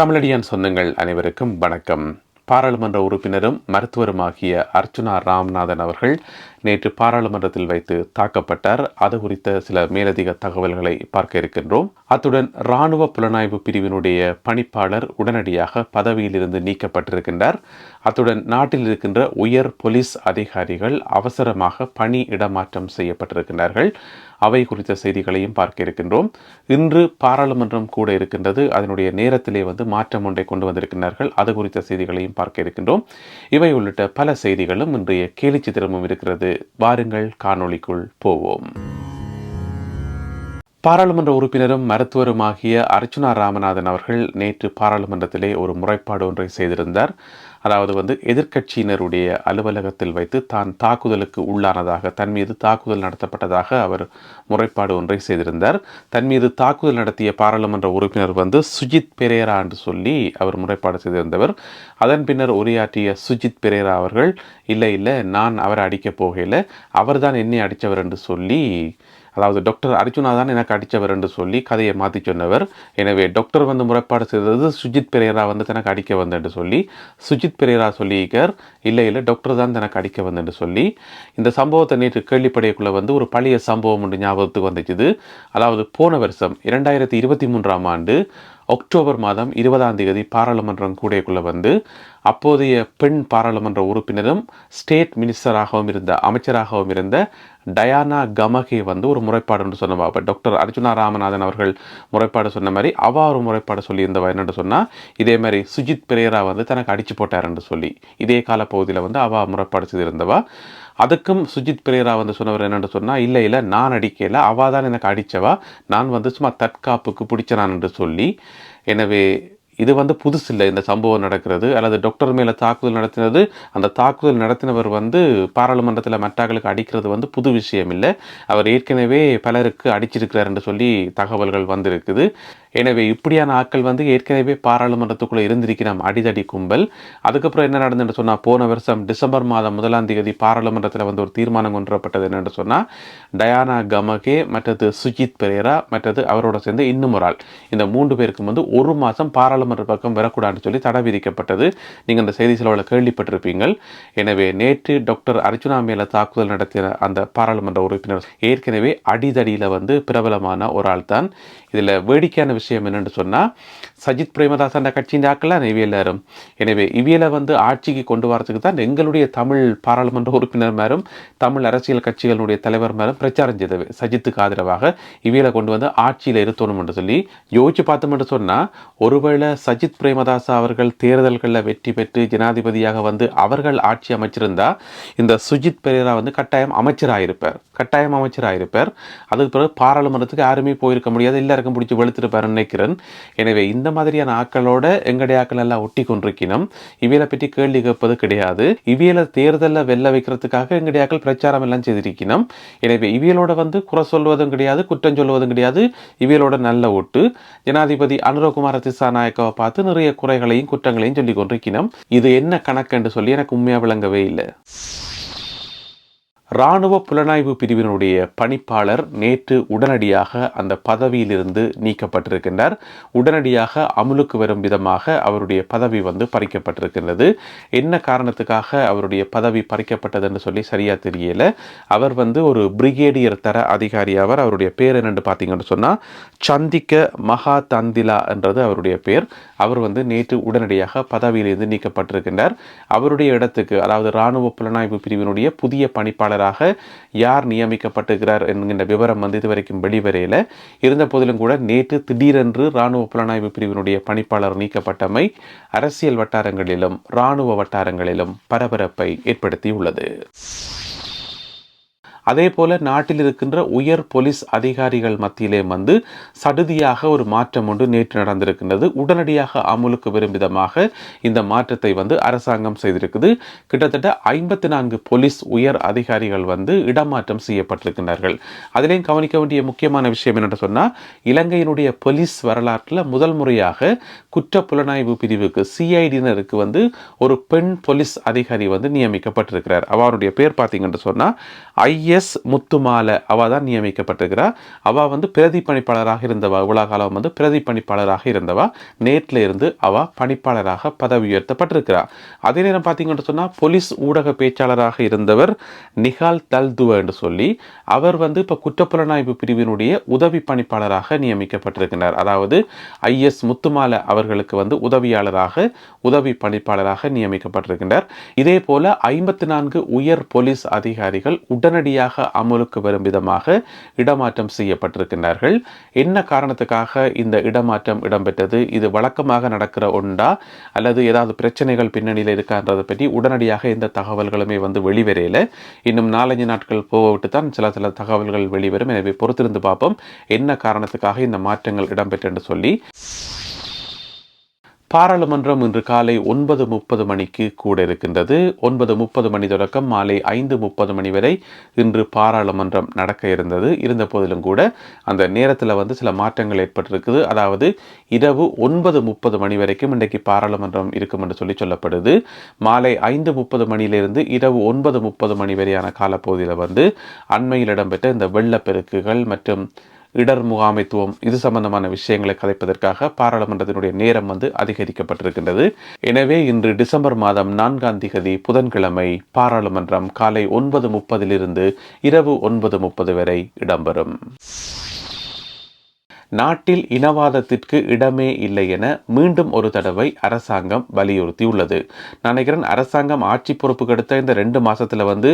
தமிழடியான் சொந்தங்கள் அனைவருக்கும் வணக்கம். பாராளுமன்ற உறுப்பினரும் மருத்துவருமாகிய அர்ச்சுனா ராம்நாதன் அவர்கள் நேற்று பாராளுமன்றத்தில் வைத்து தாக்கப்பட்டார். அது குறித்த சில மேலதிக தகவல்களை பார்க்க இருக்கின்றோம். அத்துடன் இராணுவ புலனாய்வு பிரிவினுடைய பணிப்பாளர் உடனடியாக பதவியிலிருந்து நீக்கப்பட்டிருக்கின்றார். அத்துடன் நாட்டில் இருக்கின்ற உயர் போலீஸ் அதிகாரிகள் அவசரமாக பணி இடமாற்றம் செய்யப்பட்டிருக்கின்றார்கள். அவை குறித்த செய்திகளையும் பார்க்க இருக்கின்றோம். இன்று பாராளுமன்றம் கூட இருக்கின்றது. அதனுடைய நேரத்திலே வந்து மாற்றம் ஒன்றை கொண்டு வந்திருக்கின்றார்கள். அது குறித்த செய்திகளையும் பார்க்க இருக்கின்றோம். இவை உள்ளிட்ட பல செய்திகளும் இன்றைய கேலி சித்திரமும் இருக்கிறது. வாருங்கள் காணொளிக்குள் போவோம். பாராளுமன்ற உறுப்பினரும் மருத்துவருமாகிய அர்ச்சுனா ராமநாதன் அவர்கள் நேற்று பாராளுமன்றத்திலே ஒரு முறைப்பாடு ஒன்றை செய்திருந்தார். அதாவது வந்து எதிர்க்கட்சியினருடைய அலுவலகத்தில் வைத்து தான் தாக்குதலுக்கு உள்ளானதாக தன் மீது தாக்குதல் நடத்தப்பட்டதாக அவர் முறைப்பாடு ஒன்றை செய்திருந்தார். தன் மீது தாக்குதல் நடத்திய பாராளுமன்ற உறுப்பினர் வந்து சுஜித் பெரேரா என்று சொல்லி அவர் முறைப்பாடு செய்திருந்தவர். அதன் பின்னர் உரையாற்றிய சுஜித் பெரேரா அவர்கள் இல்லை இல்லை நான் அவரை அடிக்கப் போகையில் அவர்தான் என்னை அடித்தவர் என்று சொல்லி அதாவது டாக்டர் அர்ஜுனாதான் எனக்கு அடித்தவர் என்று சொல்லி கதையை மாற்றி சொன்னவர். எனவே டாக்டர் வந்து முறைப்பாடு செய்தது சுஜித் பெரேரா வந்து தனக்கு அடிக்க வந்து சொல்லி சுஜித் பெரேரா சொல்லியிருக்கார் இல்லை இல்லை டாக்டர் தான் தனக்கு அடிக்க வந்து சொல்லி. இந்த சம்பவத்தை நேற்று கேள்விப்படையக்குள்ளே வந்து ஒரு பழைய சம்பவம் ஒன்று ஞாபகத்துக்கு வந்துச்சுது. அதாவது போன வருஷம் இரண்டாயிரத்தி இருபத்தி மூன்றாம் ஆண்டு அக்டோபர் மாதம் இருபதாம் தேதி பாராளுமன்றம் கூடியக்குள்ளே வந்து அப்போதைய பெண் பாராளுமன்ற உறுப்பினரும் ஸ்டேட் மினிஸ்டராகவும் இருந்த அமைச்சராகவும் இருந்த டயானா கமகே வந்து ஒரு முறைப்பாடு என்று சொன்னவா. இப்போ டாக்டர் அர்ஜுனா ராமநாதன் அவர்கள் முறைப்பாடு சொன்ன மாதிரி அவா ஒரு முறைப்பாடு சொல்லியிருந்தவா என்னென்று சொன்னால் இதே மாதிரி சுஜித் பிரேரா வந்து தனக்கு அடிச்சு போட்டார் என்று சொல்லி இதே காலப்பகுதியில் வந்து அவா முறைப்பாடு செய்திருந்தவா. அதுக்கும் சுஜித் பிரேரா வந்து சொன்னவர் என்னென்னு சொன்னால் இல்லை இல்லை நான் அடிக்கல அவள் தான் எனக்கு அடித்தவா நான் வந்து சும்மா தற்காப்புக்கு பிடிச்சனான் என்று சொல்லி எனவே இது வந்து புதுசு இல்லை இந்த சம்பவம் நடக்கிறது. அல்லது டாக்டர் மேலே தாக்குதல் நடத்தினது அந்த தாக்குதல் நடத்தினவர் வந்து பாராளுமன்றத்தில் மற்றாக்களுக்கு அடிக்கிறது வந்து புது விஷயம் இல்லை. அவர் ஏற்கனவே பலருக்கு அடிச்சிருக்கிறார் என்று சொல்லி தகவல்கள் வந்திருக்குது. எனவே இப்படியான ஆட்கள் வந்து ஏற்கனவே பாராளுமன்றத்துக்குள்ளே இருந்திருக்கிறோம் அடிதடி கும்பல். அதுக்கப்புறம் என்ன நடந்துன்னு சொன்னால் போன வருஷம் டிசம்பர் மாதம் முதலாம் தேதி பாராளுமன்றத்தில் வந்து ஒரு தீர்மானம் கொண்டுவரப்பட்டது என்னென்னு சொன்னால் டயானா கமகே மற்றது சுஜித் பெரேரா மற்றது அவரோட சேர்ந்து இன்னும் ஒரு ஆள். இந்த மூன்று பேருக்கும் வந்து ஒரு மாதம் பாராளுமன்ற பக்கம் வரக்கூடாதுன்னு சொல்லி தடை விதிக்கப்பட்டது. நீங்கள் அந்த செய்தி செலவில் கேள்விப்பட்டிருப்பீங்கள். எனவே நேற்று டாக்டர் அர்ஜுனா மேலே தாக்குதல் நடத்திய அந்த பாராளுமன்ற உறுப்பினர் ஏற்கனவே அடிதடியில் வந்து பிரபலமான ஒரு ஆள் தான் இதில் வேடிக்கையான விஷயம் விஷயம் என்னென்னு சொன்னால் சஜித் பிரேமதாசன் கட்சியின் ஆக்கெல்லாம் இவியலாரும் எனவே இவியலை வந்து ஆட்சிக்கு கொண்டு வரதுக்கு தான் எங்களுடைய தமிழ் பாராளுமன்ற உறுப்பினர் மேலும் தமிழ் அரசியல் கட்சிகளுடைய தலைவர் மேலும் பிரச்சாரம் செய்தது. சஜித்துக்கு ஆதரவாக இவியலை கொண்டு வந்து ஆட்சியில் இருத்தணும் என்று சொல்லி யோசிச்சு பார்த்தோம்னு சொன்னால் ஒருவேளை சஜித் பிரேமதாசா அவர்கள் தேர்தல்களில் வெற்றி பெற்று ஜனாதிபதியாக வந்து அவர்கள் ஆட்சி அமைச்சிருந்தா இந்த சுஜித் பெரேரா வந்து கட்டாயம் அமைச்சராயிருப்பார். கட்டாயம் அமைச்சராயிருப்பார். அதுக்கு பிறகு பாராளுமன்றத்துக்கு யாருமே போயிருக்க முடியாது. எல்லாருக்கும் பிடிச்சி வெளுத்துருப்பார் நினைக்கிறேன். எனவே இந்த மாதிரியான ஆக்களோட எங்களுடைய ஆக்கள் எல்லாம் ஒட்டி கொண்டிருக்கணும் இவியலை பற்றி கேள்வி கேட்பது கிடையாது. இவியலை தேர்தலில் வெல்ல வைக்கிறதுக்காக எங்களுடைய ஆக்கள் பிரச்சாரம் எல்லாம் செய்திருக்கணும் எனவே இவியலோட வந்து குறை சொல்வதும் கிடையாது குற்றம் சொல்வதும் கிடையாது. இவியலோட நல்ல ஒட்டு. ஜனாதிபதி அனுரகுமார திசாநாயக்காவை பார்த்து நிறைய குறைகளையும் குற்றங்களையும் சொல்லி கொண்டிருக்கணும் இது என்ன கணக்கு என்று சொல்லி எனக்கு உண்மையாக விளங்கவே இல்லை. இராணுவ புலனாய்வு பிரிவினுடைய பணிப்பாளர் நேற்று உடனடியாக அந்த பதவியிலிருந்து நீக்கப்பட்டிருக்கின்றார். உடனடியாக அமுலுக்கு வரும் விதமாக அவருடைய பதவி வந்து பறிக்கப்பட்டிருக்கின்றது. என்ன காரணத்துக்காக அவருடைய பதவி பறிக்கப்பட்டதுன்னு சொல்லி சரியாக தெரியல. அவர் வந்து ஒரு பிரிகேடியர் தர அதிகாரி அவர் அவருடைய பேர் என்னென்று பார்த்தீங்கன்னு சொன்னால் சந்திக்க மகா தந்திலா என்றது அவருடைய பேர். அவர் வந்து நேற்று உடனடியாக பதவியிலிருந்து நீக்கப்பட்டிருக்கின்றார். அவருடைய இடத்துக்கு அதாவது இராணுவ புலனாய்வு பிரிவினுடைய புதிய பணிப்பாளர் செயலாளராக யார் நியமிக்கப்பட்டிருக்கிறார் என்கின்ற விவரம் வந்து இதுவரைக்கும் வெளிவரையில் இருந்த போதிலும் கூட நேற்று திடீரென்று இராணுவ புலனாய்வு பிரிவினுடைய பணிப்பாளர் நீக்கப்பட்டமை அரசியல் வட்டாரங்களிலும் இராணுவ வட்டாரங்களிலும் பரபரப்பை ஏற்படுத்தியுள்ளது. அதே போல நாட்டில் இருக்கின்ற உயர் போலீஸ் அதிகாரிகள் மத்தியிலே வந்து சடுதியாக ஒரு மாற்றம் ஒன்று நேற்று நடந்திருக்கின்றது. உடனடியாக அமுலுக்கு வரும் விதமாக இந்த மாற்றத்தை வந்து அரசாங்கம் செய்திருக்குது. கிட்டத்தட்ட ஐம்பத்தி நான்கு போலீஸ் உயர் அதிகாரிகள் வந்து இடமாற்றம் செய்யப்பட்டிருக்கின்றார்கள். அதிலையும் கவனிக்க வேண்டிய முக்கியமான விஷயம் என்னென்னு சொன்னால் இலங்கையினுடைய போலீஸ் வரலாற்றில் முதல் முறையாக குற்ற புலனாய்வு பிரிவுக்கு சிஐடியினருக்கு வந்து ஒரு பெண் போலீஸ் அதிகாரி வந்து நியமிக்கப்பட்டிருக்கிறார். அவருடைய பேர் பார்த்தீங்கன்னு சொன்னால் ஐஎஸ் முத்துமாலை அவ தான் நியமிக்கப்பட்டிருக்கிறா. அவ வந்து பிரதி பணிப்பாளராக இருந்தவா. இவ்வளோ காலம் வந்து பிரதி பணிப்பாளராக இருந்தவா. நேற்றில் இருந்து அவ பணிப்பாளராக பதவி உயர்த்தப்பட்டிருக்கிறார் அதே நேரம் பார்த்தீங்கன்னு சொன்னால் போலீஸ் ஊடக பேச்சாளராக இருந்தவர் நிகால் தல்துவ என்று சொல்லி அவர் வந்து இப்போ குற்றப்புலனாய்வு பிரிவினுடைய உதவி பணிப்பாளராக நியமிக்கப்பட்டிருக்கிறார். அதாவது ஐஎஸ் முத்துமாலை அவர்களுக்கு வந்து உதவியாளராக உதவி பணிப்பாளராக நியமிக்கப்பட்டிருக்கின்றார். இதே போல ஐம்பத்தி நான்கு உயர் போலீஸ் அதிகாரிகள் உடனடியாக அமலுக்கு வரும் விதமாக இடமாற்றம் செய்யப்பட்டிருக்கின்றார்கள். என்ன காரணத்துக்காக இந்த இடமாற்றம் இடம்பெற்றது? இது வழக்கமாக நடக்கிற ஒன்றா? அல்லது ஏதாவது பிரச்சனைகள் பின்னணியில் இருக்கான்றதை பற்றி உடனடியாக எந்த தகவல்களுமே வந்து வெளிவரையில இன்னும் நாலஞ்சு நாட்கள் போகவிட்டு தான் சில சில தகவல்கள் வெளிவரும். எனவே பொறுத்திருந்து பார்ப்போம். என்ன காரணத்துக்காக இந்த மாற்றங்கள் இடம்பெற்று என்று சொல்லி. பாராளுமன்றம் இன்று காலை ஒன்பது முப்பது மணிக்கு கூட இருக்கின்றது. ஒன்பது முப்பது மணி தொடக்கம் மாலை ஐந்து முப்பது மணி வரை இன்று பாராளுமன்றம் நடக்க இருந்தது. இருந்த போதிலும் கூட அந்த நேரத்தில் வந்து சில மாற்றங்கள் ஏற்பட்டிருக்குது. அதாவது இரவு ஒன்பது முப்பது மணி வரைக்கும் இன்றைக்கு பாராளுமன்றம் இருக்கும் என்று சொல்லி சொல்லப்படுது. மாலை ஐந்து முப்பது மணியிலிருந்து இரவு ஒன்பது முப்பது மணி வரையான காலப்பகுதியில் வந்து அண்மையில் இடம்பெற்ற இந்த வெள்ளப்பெருக்குகள் மற்றும் இடர் முகாமைத்துவம் இது சம்பந்தமான விஷயங்களை கதைப்பதற்காக பாராளுமன்றத்தினுடைய நேரம் வந்து அதிகரிக்கப்பட்டிருக்கின்றது. எனவே இன்று டிசம்பர் மாதம் நான்காம் திகதி புதன்கிழமை பாராளுமன்றம் காலை ஒன்பது முப்பதிலிருந்து இரவு ஒன்பது முப்பது வரை இடம்பெறும். நாட்டில் இனவாதத்திற்கு இடமே இல்லை என மீண்டும் ஒரு தடவை அரசாங்கம் வலியுறுத்தியுள்ளது. நான் நினைக்கிறேன் அரசாங்கம் ஆட்சி பொறுப்புக்கு எடுத்த இந்த ரெண்டு மாசத்துல வந்து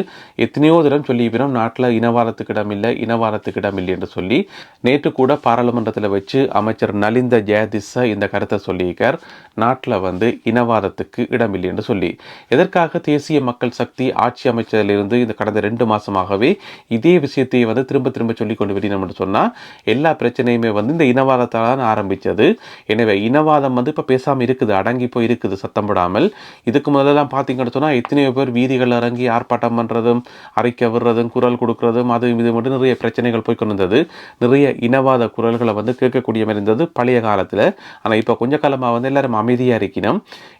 எத்தனையோ தினம் சொல்லிவிடும் நாட்டில் இனவாதத்துக்கு இடமில்லை இனவாதத்துக்கு இடம் இல்லை என்று சொல்லி நேற்று கூட பாராளுமன்றத்தில் வச்சு அமைச்சர் நலிந்த ஜெயதிஸ இந்த கருத்தை சொல்லியிருக்கார். நாட்டில் வந்து இனவாதத்துக்கு இடமில்லை என்று சொல்லி. எதற்காக தேசிய மக்கள் சக்தி ஆட்சி அமைச்சதிலிருந்து இந்த கடந்த ரெண்டு மாதமாகவே இதே விஷயத்தை வந்து திரும்ப திரும்ப சொல்லி கொண்டு வரணும் என்று சொன்னால் எல்லா பிரச்சனையுமே வந்து இந்த இனவாதத்தால் தான் ஆரம்பித்தது எனவே இனவாதம் வந்து இப்போ பேசாமல் இருக்குது அடங்கி போய் இருக்குது சத்தம் போடாமல். இதுக்கு முதல்லலாம் பார்த்தீங்கன்னு சொன்னால் எத்தனையோ பேர் வீதிகள் இறங்கி ஆர்ப்பாட்டம் பண்ணுறதும் அறிக்கை விடுறதும் குரல் கொடுக்குறதும் அது இது மட்டும் நிறைய பிரச்சனைகள் போய் வந்தது நிறைய இனவாத குரல்களை வந்து கேட்கக்கூடிய மாதிரி இருந்தது பழைய காலத்தில். ஆனால் இப்போ கொஞ்ச காலமாக வந்து எல்லாரும் அமைதியாக இருக்கணும்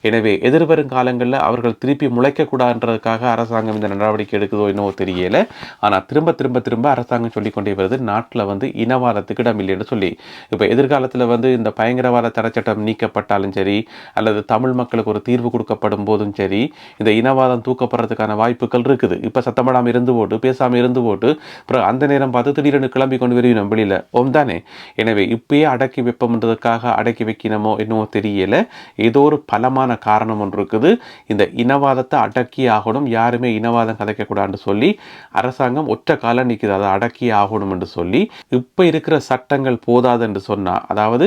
எனவே எதிர்வரும் காலங்களில் அவர்கள் திருப்பி முளைக்கக்கூடாதுன்றதுக்காக அரசாங்கம் இந்த நடவடிக்கை எடுக்குதோ என்னவோ தெரியல. ஆனால் திரும்ப திரும்ப திரும்ப அரசாங்கம் சொல்லிக்கொண்டே வருது நாட்டில் வந்து இனவாதத்துக்கு இடம் இல்லைன்னு சொல்லி. இப்போ எதிர்காலத்தில் வந்து இந்த பயங்கரவாத தடைச்சட்டம் நீக்கப்பட்டாலும் சரி அல்லது தமிழ் மக்களுக்கு ஒரு தீர்வு கொடுக்கப்படும் போதும் சரி இந்த இனவாதம் தூக்கப்படுறதுக்கான வாய்ப்புகள் இருக்குது. இப்போ சத்தமிடாமல் இருந்து போட்டு பேசாமல் இருந்து போட்டு அப்புறம் அந்த நேரம் பார்த்து திடீரென்று கிளம்பி கொண்டு வருவினோம் வெளியில். ஓம் தானே. எனவே இப்பயே அடக்கி வைப்போம்ன்றதுக்காக அடக்கி வைக்கணுமோ என்னவோ தெரியலை. ஏதோ ஒரு பலமான காரணம் ஒன்று இருக்குது. இந்த இனவாதத்தை அடக்கி ஆகணும் யாருமே இனவாதம் கதைக்கக்கூடாதுன்னு சொல்லி அரசாங்கம் ஒற்றை காலம் நிற்குது அதை அடக்கி ஆகணும் என்று சொல்லி இப்போ இருக்கிற சட்டங்கள் போதாது என்று சொன்னால் அதாவது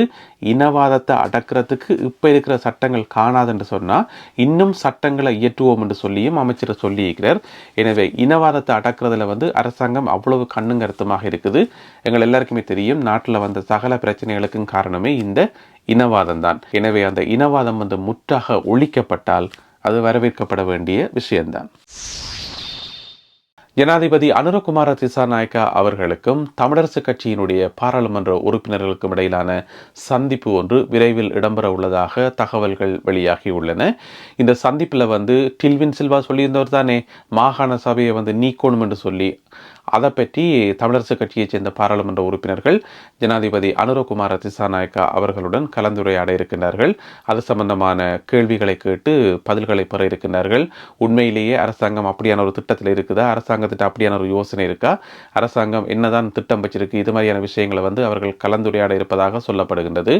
இனவாதத்தை அடக்கிறதுக்கு இப்போ இருக்கிற சட்டங்கள் காணாது என்று சொன்னால் இன்னும் சட்டங்களை இயற்றுவோம் என்று சொல்லியும் அமைச்சர் சொல்லியிருக்கிறார் எனவே இனவாதத்தை அடக்கிறதுல வந்து அரசாங்கம் அவ்வளவு கண்ணுங்கருத்தமாக இருக்குது. எங்கள் எல்லாருக்குமே தெரியும் நாட்டில் வந்த சகல பிரச்சனைகளுக்கும் காரணமே இந்த இனவாதம் தான் எனவே அந்த இனவாதம் வந்து முற்றாக ஒழிக்கப்பட்டால் அது வரவேற்கப்பட வேண்டிய விஷயம்தான். ஜனாதிபதி அனுரகுமார திசாநாயக்கா அவர்களுக்கும் தமிழரசு கட்சியினுடைய பாராளுமன்ற உறுப்பினர்களுக்கும் இடையிலான சந்திப்பு ஒன்று விரைவில் இடம்பெற உள்ளதாக தகவல்கள் வெளியாகியுள்ளன இந்த சந்திப்பில் வந்து டில்வின் சில்வா சொல்லியிருந்தவர் தானே மாகாண சபையை வந்து நீக்கணும் என்று சொல்லி. அதை பற்றி தமிழரசு கட்சியைச் சேர்ந்த பாராளுமன்ற உறுப்பினர்கள் ஜனாதிபதி அனுரகுமார திசாநாயக்கா அவர்களுடன் கலந்துரையாட இருக்கின்றார்கள். அது சம்பந்தமான கேள்விகளை கேட்டு பதில்களை பெற இருக்கின்றார்கள். உண்மையிலேயே அரசாங்கம் அப்படியான ஒரு திட்டத்தில் இருக்குதா? அரசாங்கத்திட்ட அப்படியான ஒரு யோசனை இருக்கா? அரசாங்கம் என்னதான் திட்டம் வச்சிருக்கு? இது மாதிரியான விஷயங்களை வந்து அவர்கள் கலந்துரையாட இருப்பதாக சொல்லப்படுகின்றது.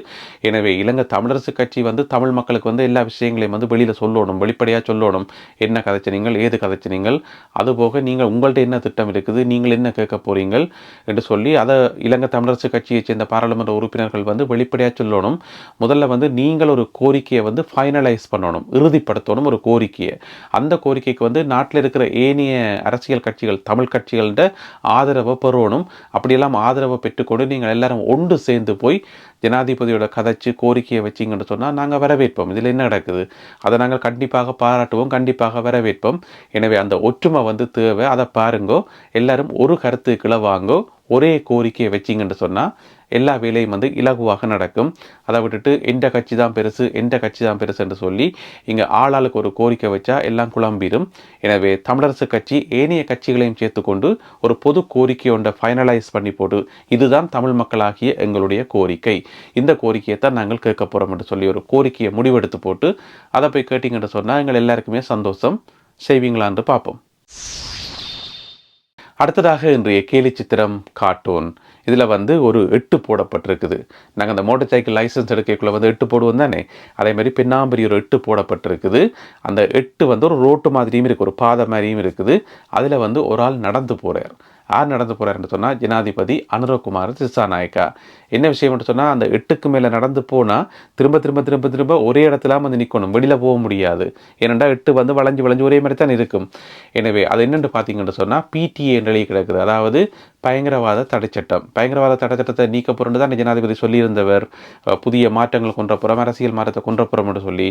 எனவே இலங்கை தமிழரசு கட்சி வந்து தமிழ் மக்களுக்கு வந்து எல்லா விஷயங்களையும் வந்து வெளியில் சொல்லணும் வெளிப்படையாக சொல்லணும். என்ன கதைச்சினீங்கள் ஏது கதைச்சினீங்கள்? அதுபோக நீங்கள் உங்கள்ட்ட என்ன திட்டம் இருக்குது? நீங்கள் என்ன கேட்க போறீங்கள்? என்று சொல்லி அதை இலங்கை தமிழரசு கட்சியைச் சேர்ந்த பாராளுமன்ற உறுப்பினர்கள் வந்து வெளிப்படையாக சொல்லணும். முதல்ல வந்து நீங்கள் ஒரு கோரிக்கையை வந்து ஃபைனலைஸ் பண்ணணும் இறுதிப்படுத்தணும் ஒரு கோரிக்கையை. அந்த கோரிக்கைக்கு வந்து நாட்டில் இருக்கிற ஏனைய அரசியல் கட்சி கட்சிகள் தமிழ் கட்சிகள்கிட்ட ஆதரவை பெறணும் அப்படியெல்லாம் ஆதரவை பெற்றுக்கொண்டு நீங்கள் எல்லாரும் ஒன்று சேர்ந்து போய் ஜனாதிபதியோட கதைச்சு கோரிக்கையை வச்சிங்கன்னு சொன்னால் நாங்கள் வரவேற்போம். இதில் என்ன நடக்குது? அதை நாங்கள் கண்டிப்பாக பாராட்டுவோம் கண்டிப்பாக வரவேற்போம். எனவே அந்த ஒற்றுமை வந்து தேவை. அதை பாருங்கோ. எல்லாரும் ஒரு கருத்துக்களை வாங்கோ. ஒரே கோரிக்கையை வச்சிங்கன்னு சொன்னால் எல்லா வேலையும் வந்து இலகுவாக நடக்கும். அதை விட்டுட்டு எந்த கட்சி தான் பெருசு எந்த கட்சி தான் பெருசுன்னு சொல்லி இங்கே ஆளாளுக்கு ஒரு கோரிக்கை வச்சா எல்லாம் குழம்பிடும் எனவே தமிழரசு கட்சி ஏனைய கட்சிகளையும் சேர்த்துக்கொண்டு ஒரு பொது கோரிக்கை ஒன்றை ஃபைனலைஸ் பண்ணி போட்டு இதுதான் தமிழ் மக்களாகிய எங்களுடைய கோரிக்கை. இந்த கோரிக்கையை தான் நாங்கள் கேட்க போகிறோம் என்று சொல்லி ஒரு கோரிக்கையை முடிவெடுத்து போட்டு அதை போய் கேட்டிங்கன்னு சொன்னால் எங்கள் எல்லாருக்குமே சந்தோஷம். செய்வீங்களான்னு பார்ப்போம். அடுத்ததாக இன்றைய கேலி சித்திரம் கார்ட்டூன். இதில் வந்து ஒரு எட்டு போடப்பட்டிருக்குது. நாங்கள் அந்த மோட்டர் சைக்கிள் லைசன்ஸ் எடுக்கக்குள்ள வந்து எட்டு போடுவோம் தானே? அதே மாதிரி பின்னாம்பரி ஒரு எட்டு போடப்பட்டிருக்குது. அந்த எட்டு வந்து ஒரு ரோட்டு மாதிரியும் இருக்குது ஒரு பாதை மாதிரியும் இருக்குது. அதில் வந்து ஒரு ஆள் நடந்து போகிறார் யார் நடந்து போகிறாருன்னு சொன்னால் ஜனாதிபதி அனுரகுமார் திசாநாயக்கா. என்ன விஷயம்னு சொன்னால் அந்த எட்டுக்கு மேலே நடந்து போனால் திரும்ப திரும்ப திரும்ப திரும்ப ஒரே இடத்துல வந்து நிற்கணும். வெளியில் போக முடியாது. ஏனென்றால் எட்டு வந்து வளைஞ்சு வளைஞ்சு ஒரே மாதிரி தான் இருக்கும். எனவே அது என்னென்று பார்த்தீங்கன்னு சொன்னால் பிடிஏ நிலை கிடக்குது அதாவது பயங்கரவாத தடைச்சட்டம் பயங்கரவாத தடைச்சட்டத்தை நீக்க போகிறோன்னு தான் ஜனாதிபதி சொல்லியிருந்தவர். புதிய மாற்றங்கள் கொன்ற புறம் அரசியல் மாற்றத்தை கொன்ற என்று சொல்லி.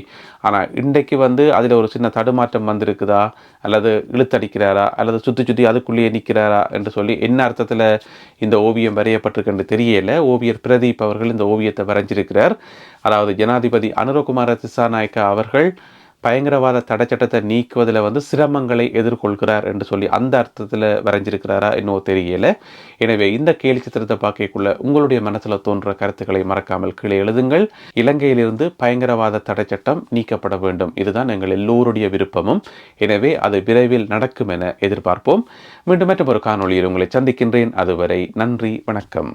ஆனால் இன்றைக்கு வந்து அதில் ஒரு சின்ன தடுமாற்றம் வந்திருக்குதா? அல்லது இழுத்தடிக்கிறாரா? அல்லது சுற்றி சுற்றி அதுக்குள்ளேயே நிற்கிறாரா? என்று சொல்லி என்ன அர்த்தத்தில் இந்த ஓவியம் வரையப்பட்டிருக்குன்னு தெரியல. ஓவியர் பிரதீப் அவர்கள் இந்த ஓவியத்தை வரைஞ்சிருக்கிறார். அதாவது ஜனாதிபதி அனுரகுமார திசாநாயக்கா அவர்கள் பயங்கரவாத தடைச்சட்டத்தை நீக்குவதில் வந்து சிரமங்களை எதிர்கொள்கிறார் என்று சொல்லி அந்த அர்த்தத்தில் வரைஞ்சிருக்கிறாரா இன்னும் தெரியல. எனவே இந்த கேலி சித்திரத்தை பார்க்கக்குள்ள உங்களுடைய மனசில் தோன்ற கருத்துக்களை மறக்காமல் கீழே எழுதுங்கள். இலங்கையிலிருந்து பயங்கரவாத தடைச்சட்டம் நீக்கப்பட வேண்டும். இதுதான் எங்கள் எல்லோருடைய விருப்பமும். எனவே அது விரைவில் நடக்கும் என எதிர்பார்ப்போம். மீண்டும் மற்றும் ஒரு காணொளியில் உங்களை சந்திக்கின்றேன். அதுவரை நன்றி வணக்கம்.